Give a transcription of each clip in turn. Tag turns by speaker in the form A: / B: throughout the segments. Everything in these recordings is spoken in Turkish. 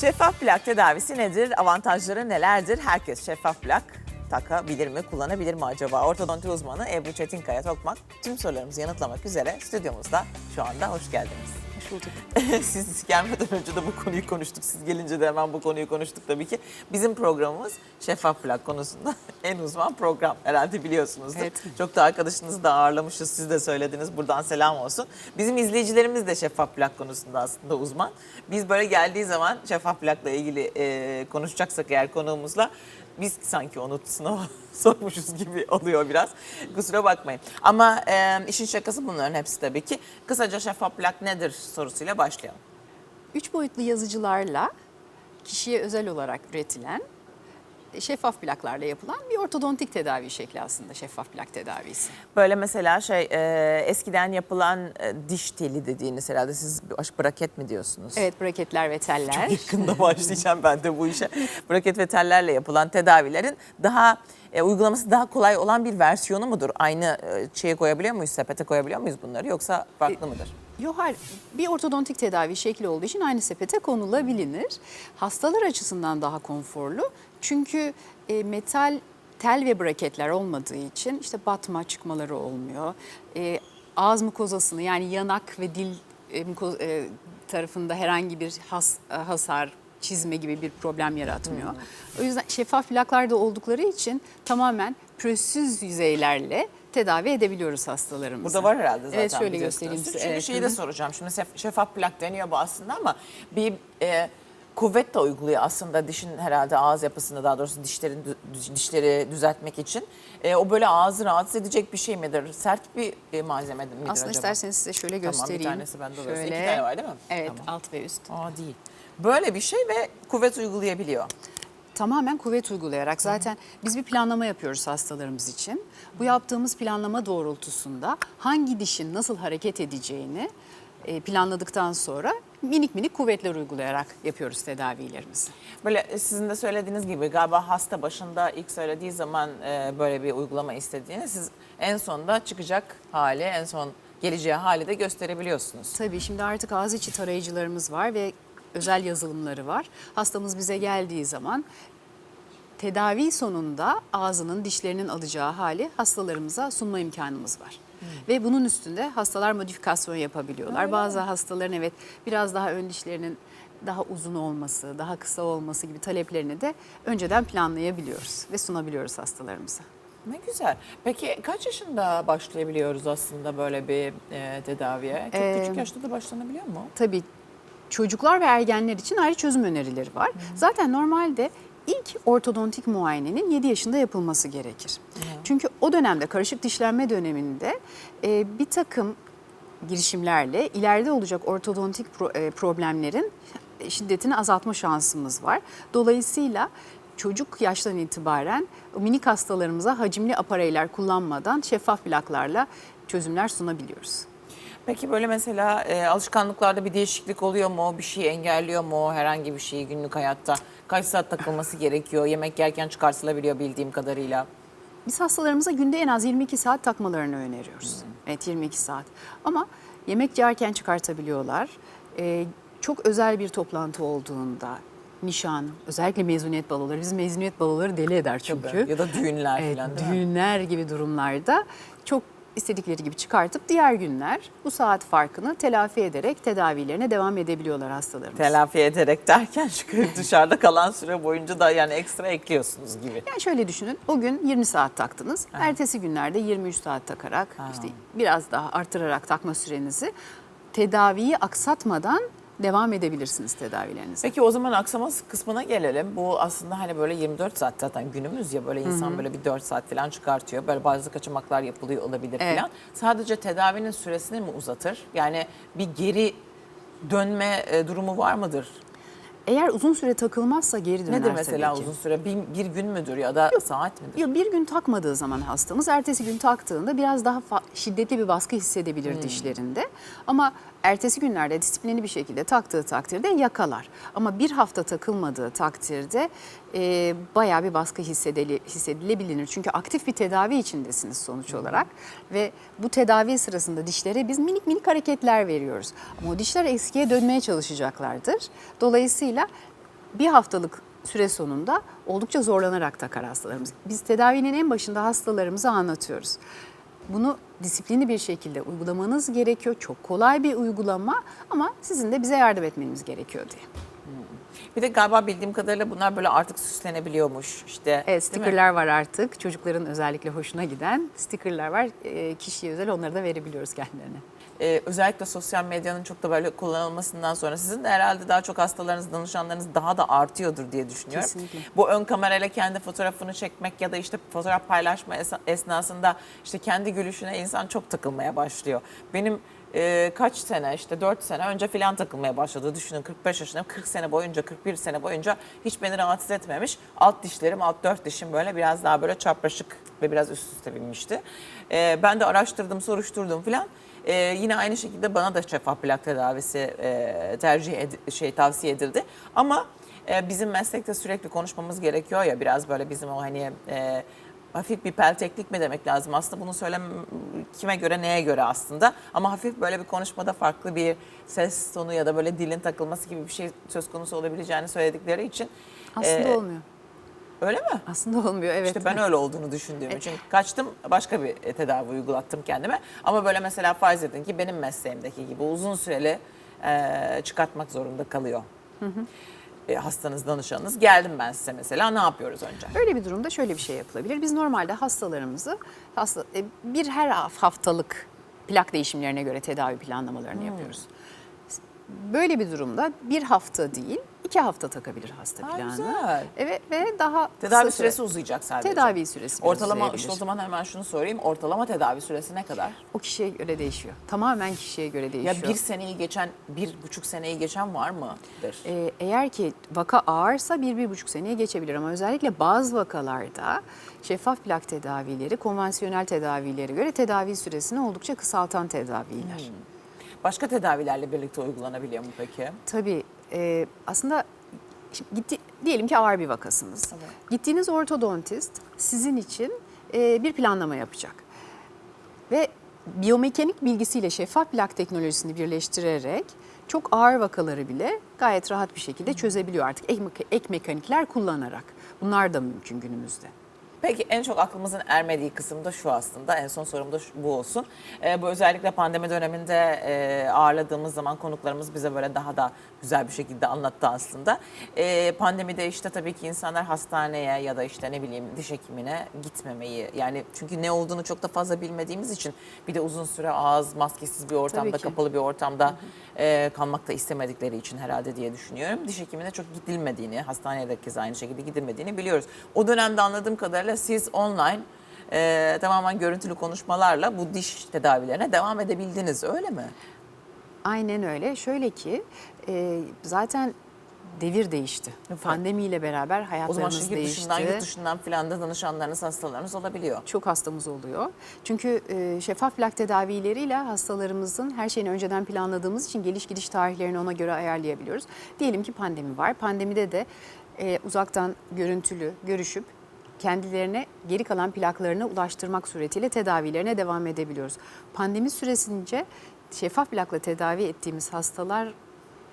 A: Şeffaf plak tedavisi nedir? Avantajları nelerdir? Herkes şeffaf plak takabilir mi, kullanabilir mi acaba? Ortodonti uzmanı Ebru Çetinkaya Tokmak tüm sorularımızı yanıtlamak üzere stüdyomuzda şu anda hoş geldiniz.
B: Hoş bulduk.
A: Siz gelmeden önce de bu konuyu konuştuk. Siz gelince de hemen bu konuyu konuştuk tabii ki. Bizim programımız şeffaf plak konusunda en uzman program herhalde biliyorsunuzdur.
B: Evet.
A: Çok da arkadaşınızı da ağırlamışız. Siz de söylediniz. Buradan selam olsun. Bizim izleyicilerimiz de şeffaf plak konusunda aslında uzman. Biz böyle geldiği zaman şeffaf plakla ilgili e, konuşacaksak eğer konuğumuzla biz sanki onu sınava sormuşuz gibi oluyor biraz. Kusura bakmayın. Ama e, işin şakası bunların hepsi tabii ki. Kısaca şeffaf plak nedir sorusuyla başlayalım.
B: Üç boyutlu yazıcılarla kişiye özel olarak üretilen şeffaf plaklarla yapılan bir ortodontik tedavi şekli aslında şeffaf plak tedavisi.
A: Böyle mesela şey e, eskiden yapılan e, diş teli dediğiniz herhalde siz braket mi diyorsunuz?
B: Evet braketler ve teller.
A: Yakında başlayacağım ben de bu işe. Braket ve tellerle yapılan tedavilerin daha e, uygulaması daha kolay olan bir versiyonu mudur? Aynı e, şeye koyabiliyor muyuz, sepete koyabiliyor muyuz bunları yoksa farklı mıdır?
B: Yok hayır. Bir ortodontik tedavi şekli olduğu için aynı sepete konulabilir. Hastalar açısından daha konforlu. Çünkü e, metal tel ve braketler olmadığı için işte batma çıkmaları olmuyor. E, ağız mukozasını yani yanak ve dil e, muko- e, tarafında herhangi bir has, e, hasar, çizme gibi bir problem yaratmıyor. O yüzden şeffaf plaklarda oldukları için tamamen pürüzsüz yüzeylerle tedavi edebiliyoruz hastalarımızı.
A: Burada var herhalde zaten.
B: Evet şöyle göstereyim size.
A: Çünkü
B: Evet,
A: şeyi de soracağım. Şimdi şef- şeffaf plak deniyor bu aslında ama bir e, kuvvet de uyguluyor aslında dişin herhalde ağız yapısında daha doğrusu dişlerin dişleri düzeltmek için. E, o böyle ağzı rahatsız edecek bir şey midir? Sert bir e, malzeme midir
B: Aslında
A: acaba?
B: isterseniz size şöyle
A: Tamam, bir
B: göstereyim.
A: tanesi bende oluyorsa. İki tane var değil mi?
B: Evet
A: Tamam.
B: alt ve üst.
A: Aa değil. Böyle bir şey ve kuvvet uygulayabiliyor.
B: Tamamen kuvvet uygulayarak zaten biz bir planlama yapıyoruz hastalarımız için. Bu yaptığımız planlama doğrultusunda hangi dişin nasıl hareket edeceğini e, planladıktan sonra minik minik kuvvetler uygulayarak yapıyoruz tedavilerimizi.
A: Böyle sizin de söylediğiniz gibi galiba hasta başında ilk söylediği zaman e, böyle bir uygulama istediğini siz en sonunda çıkacak hali, en son geleceği hali de gösterebiliyorsunuz.
B: Tabii şimdi artık ağız içi tarayıcılarımız var ve özel yazılımları var. Hastamız bize geldiği zaman tedavi sonunda ağzının dişlerinin alacağı hali hastalarımıza sunma imkanımız var. Ve bunun üstünde hastalar modifikasyon yapabiliyorlar. Bazı hastaların evet biraz daha ön dişlerinin daha uzun olması, daha kısa olması gibi taleplerini de önceden planlayabiliyoruz ve sunabiliyoruz hastalarımıza.
A: Ne güzel. Peki kaç yaşında başlayabiliyoruz aslında böyle bir e, tedaviye? Çok
B: Ee,
A: küçük yaşta da başlanabiliyor mu?
B: Tabii çocuklar ve ergenler için ayrı çözüm önerileri var. Zaten normalde ilk ortodontik muayenenin 7 yaşında yapılması gerekir. Çünkü o dönemde karışık dişlenme döneminde e, bir takım girişimlerle ileride olacak ortodontik pro- e, problemlerin şiddetini azaltma şansımız var. Dolayısıyla çocuk yaştan itibaren minik hastalarımıza hacimli apareyler kullanmadan şeffaf plaklarla çözümler sunabiliyoruz.
A: Peki böyle mesela e, alışkanlıklarda bir değişiklik oluyor mu? Bir şey engelliyor mu? Herhangi bir şeyi günlük hayatta? Kaç saat takılması gerekiyor? Yemek yerken çıkartılabiliyor bildiğim kadarıyla.
B: Biz hastalarımıza günde en az 22 saat takmalarını öneriyoruz. Evet 22 saat. Ama yemek yerken çıkartabiliyorlar. Ee, çok özel bir toplantı olduğunda, nişan, özellikle mezuniyet baloları. Biz mezuniyet baloları deli eder çünkü.
A: Ya da düğünler
B: Evet,
A: falan mi?
B: düğünler gibi durumlarda çok istedikleri gibi çıkartıp diğer günler bu saat farkını telafi ederek tedavilerine devam edebiliyorlar hastalarımız.
A: Telafi ederek derken çıkarıp dışarıda kalan süre boyunca da yani ekstra ekliyorsunuz gibi.
B: Yani şöyle düşünün, o gün 20 saat taktınız. Ertesi günlerde 23 saat takarak, işte biraz daha artırarak takma sürenizi tedaviyi aksatmadan devam edebilirsiniz tedavilerinize.
A: Peki o zaman aksama kısmına gelelim. Bu aslında hani böyle 24 saat zaten günümüz ya böyle insan böyle bir 4 saat falan çıkartıyor. Böyle bazı kaçamaklar yapılıyor olabilir
B: Evet.
A: falan. Sadece tedavinin süresini mi uzatır? Yani bir geri dönme e, durumu var mıdır?
B: Eğer uzun süre takılmazsa geri döner
A: Nedir mesela uzun süre? Bir, bir gün müdür ya da saat midir?
B: Ya bir gün takmadığı zaman hastamız ertesi gün taktığında biraz daha şiddetli bir baskı hissedebilir
A: Hmm.
B: dişlerinde. Ama ertesi günlerde disiplinli bir şekilde taktığı takdirde yakalar. Ama bir hafta takılmadığı takdirde e, bayağı bir baskı hissedeli, hissedilebilir. Çünkü aktif bir tedavi içindesiniz sonuç olarak. Ve bu tedavi sırasında dişlere biz minik minik hareketler veriyoruz. Ama o dişler eskiye dönmeye çalışacaklardır. Dolayısıyla bir haftalık süre sonunda oldukça zorlanarak takar hastalarımız. Biz tedavinin en başında hastalarımıza anlatıyoruz. Bunu disiplinli bir şekilde uygulamanız gerekiyor. Çok kolay bir uygulama ama sizin de bize yardım etmeniz gerekiyor diye.
A: Bir de galiba bildiğim kadarıyla bunlar böyle artık süslenebiliyormuş. İşte
B: Evet, stickerlar var artık. Çocukların özellikle hoşuna giden stickerlar var. Ee, kişiye özel onları da verebiliyoruz kendilerine.
A: Ee, özellikle sosyal medyanın çok da böyle kullanılmasından sonra sizin de herhalde daha çok hastalarınız, danışanlarınız daha da artıyordur diye düşünüyorum.
B: Kesinlikle.
A: Bu ön kamerayla kendi fotoğrafını çekmek ya da işte fotoğraf paylaşma esnasında işte kendi gülüşüne insan çok takılmaya başlıyor. Benim e, kaç sene işte 4 sene önce filan takılmaya başladı. Düşünün 45 yaşındayım 40 sene boyunca 41 sene boyunca hiç beni rahatsız etmemiş. Alt dişlerim alt dört dişim böyle biraz daha böyle çapraşık ve biraz üst üste binmişti. E, ben de araştırdım soruşturdum filan. Ee, yine aynı şekilde bana da şeffaf plak tedavisi e, tercih ed- şey tavsiye edildi. Ama e, bizim meslekte sürekli konuşmamız gerekiyor ya biraz böyle bizim o hani e, hafif bir pelteklik mi demek lazım aslında bunu söylem kime göre neye göre aslında ama hafif böyle bir konuşmada farklı bir ses tonu ya da böyle dilin takılması gibi bir şey söz konusu olabileceğini söyledikleri için
B: Aslında
A: e,
B: olmuyor.
A: öyle mi?
B: Aslında olmuyor evet.
A: İşte ben öyle olduğunu düşündüğüm için kaçtım başka bir tedavi uygulattım kendime. Ama böyle mesela farz edin ki benim mesleğimdeki gibi uzun süreli e, çıkartmak zorunda kalıyor. E, hastanız, danışanınız. Geldim ben size mesela ne yapıyoruz önce?
B: Böyle bir durumda şöyle bir şey yapılabilir. Biz normalde hastalarımızı hasta, e, bir her haftalık plak değişimlerine göre tedavi planlamalarını yapıyoruz. Böyle bir durumda bir hafta değil, iki hafta takabilir hasta
A: Ha,
B: planı.
A: güzel.
B: Evet ve daha
A: Tedavi
B: kısa süre-
A: süresi uzayacak sadece.
B: Tedavi süresi
A: Ortalama işte o zaman hemen şunu sorayım. Ortalama tedavi süresi ne kadar?
B: O kişiye göre değişiyor. Tamamen kişiye göre değişiyor.
A: Ya bir seneyi geçen, bir buçuk seneyi geçen var mıdır?
B: Ee, eğer ki vaka ağırsa bir, bir buçuk seneye geçebilir ama özellikle bazı vakalarda şeffaf plak tedavileri konvansiyonel tedavilere göre tedavi süresini oldukça kısaltan tedaviler.
A: Hmm. Başka tedavilerle birlikte uygulanabiliyor mu peki?
B: Tabii e, aslında şimdi gitti, diyelim ki ağır bir vakasınız.
A: Evet.
B: Gittiğiniz ortodontist sizin için e, bir planlama yapacak. Ve biyomekanik bilgisiyle şeffaf plak teknolojisini birleştirerek çok ağır vakaları bile gayet rahat bir şekilde çözebiliyor artık ek, ek mekanikler kullanarak. Bunlar da mümkün günümüzde.
A: Peki en çok aklımızın ermediği kısım da şu aslında. En son sorum da şu- bu olsun. Ee, bu özellikle pandemi döneminde e, ağırladığımız zaman konuklarımız bize böyle daha da güzel bir şekilde anlattı aslında. Ee, pandemide işte tabii ki insanlar hastaneye ya da işte ne bileyim diş hekimine gitmemeyi yani çünkü ne olduğunu çok da fazla bilmediğimiz için bir de uzun süre ağız maskesiz bir ortamda kapalı bir ortamda e, kalmak da istemedikleri için herhalde diye düşünüyorum. Diş hekimine çok gidilmediğini, hastaneye de keza aynı şekilde gidilmediğini biliyoruz. O dönemde anladığım kadarıyla siz online e, tamamen görüntülü konuşmalarla bu diş tedavilerine devam edebildiniz öyle mi?
B: Aynen öyle. Şöyle ki e, zaten devir değişti. Pandemiyle beraber
A: O zaman
B: hayatlarımız
A: şehir
B: değişti.
A: dışından, yurt dışından filan da danışanlarınız, hastalarınız olabiliyor.
B: çok hastamız oluyor. Çünkü e, şeffaf plak tedavileriyle hastalarımızın her şeyini önceden planladığımız için geliş gidiş tarihlerini ona göre ayarlayabiliyoruz. Diyelim ki pandemi var. Pandemide de e, uzaktan görüntülü görüşüp kendilerine geri kalan plaklarını ulaştırmak suretiyle tedavilerine devam edebiliyoruz. Pandemi süresince şeffaf plakla tedavi ettiğimiz hastalar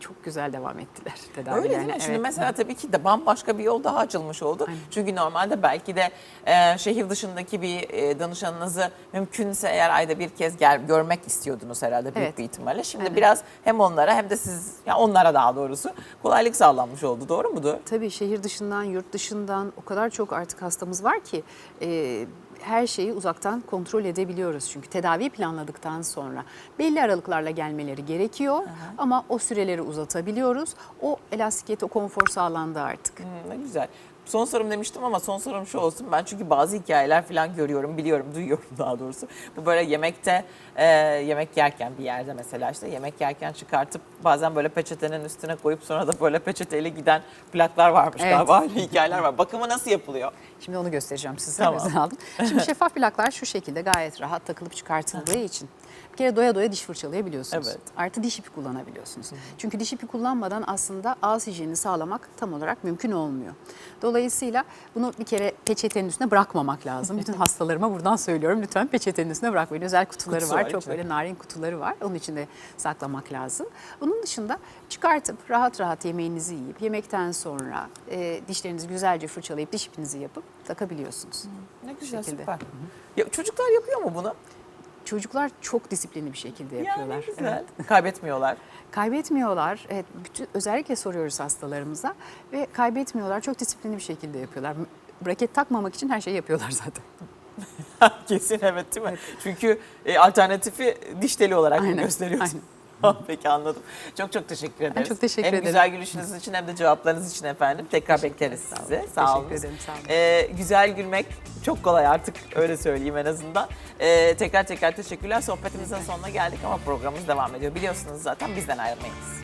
B: çok güzel devam ettiler tedavilerine.
A: Öyle değil mi? Şimdi
B: Evet.
A: mesela tabii ki de bambaşka bir yol daha açılmış oldu.
B: Aynen.
A: Çünkü normalde belki de e, şehir dışındaki bir e, danışanınızı mümkünse eğer ayda bir kez gel, görmek istiyordunuz herhalde büyük
B: Evet.
A: bir ihtimalle. Şimdi
B: Aynen.
A: biraz hem onlara hem de siz, ya onlara daha doğrusu kolaylık sağlanmış oldu. Doğru mudur?
B: Tabii şehir dışından, yurt dışından o kadar çok artık hastamız var ki e, her şeyi uzaktan kontrol edebiliyoruz. Çünkü tedavi planladıktan sonra belli aralıklarla gelmeleri gerekiyor ama o süreleri uzatabiliyoruz. O elastikiyet, o konfor sağlandı artık.
A: Hmm, ne güzel. Son sorum demiştim ama son sorum şu olsun. Ben çünkü bazı hikayeler falan görüyorum, biliyorum, duyuyorum daha doğrusu. Bu böyle yemekte, e, yemek yerken bir yerde mesela işte yemek yerken çıkartıp bazen böyle peçetenin üstüne koyup sonra da böyle peçeteyle giden plaklar varmış
B: Evet.
A: galiba. Öyle hikayeler var. Bakımı nasıl yapılıyor?
B: Şimdi onu göstereceğim size.
A: Tamam.
B: Şimdi şeffaf plaklar şu şekilde gayet rahat takılıp çıkartıldığı için kere doya doya diş fırçalayabiliyorsunuz.
A: Evet.
B: Artı diş ipi kullanabiliyorsunuz. Çünkü diş ipi kullanmadan aslında ağız hijyenini sağlamak tam olarak mümkün olmuyor. Dolayısıyla bunu bir kere peçetenin üstüne bırakmamak lazım. Bütün hastalarıma buradan söylüyorum. Lütfen peçetenin üstüne bırakmayın. Özel kutuları
A: Kutusu
B: var.
A: var
B: Çok böyle narin kutuları var. Onun içinde saklamak lazım. Bunun dışında çıkartıp rahat rahat yemeğinizi yiyip yemekten sonra e, dişlerinizi güzelce fırçalayıp diş ipinizi yapıp takabiliyorsunuz.
A: Ne güzel süper. Ya, çocuklar yapıyor mu bunu?
B: Çocuklar çok disiplinli bir şekilde
A: Ya
B: yapıyorlar.
A: ne güzel.
B: Evet.
A: Kaybetmiyorlar.
B: Kaybetmiyorlar. Evet, bütün, özellikle soruyoruz hastalarımıza ve kaybetmiyorlar. Çok disiplinli bir şekilde yapıyorlar. Braket takmamak için her şeyi yapıyorlar zaten.
A: Kesin evet değil mi? Çünkü e, alternatifi diş teli olarak
B: Aynen,
A: gösteriyorsun. Peki anladım. Çok çok teşekkür ederiz.
B: çok teşekkür
A: hem
B: ederim.
A: güzel gülüşünüz için hem de cevaplarınız için efendim. Tekrar bekleriz
B: Sağ
A: sizi. Sağ olun.
B: Teşekkür ederim, sağ olun.
A: Ee, güzel gülmek çok kolay artık öyle söyleyeyim en azından. Ee, tekrar tekrar teşekkürler. Sohbetimizin sonuna geldik ama programımız devam ediyor. Biliyorsunuz zaten bizden ayrılmayınız.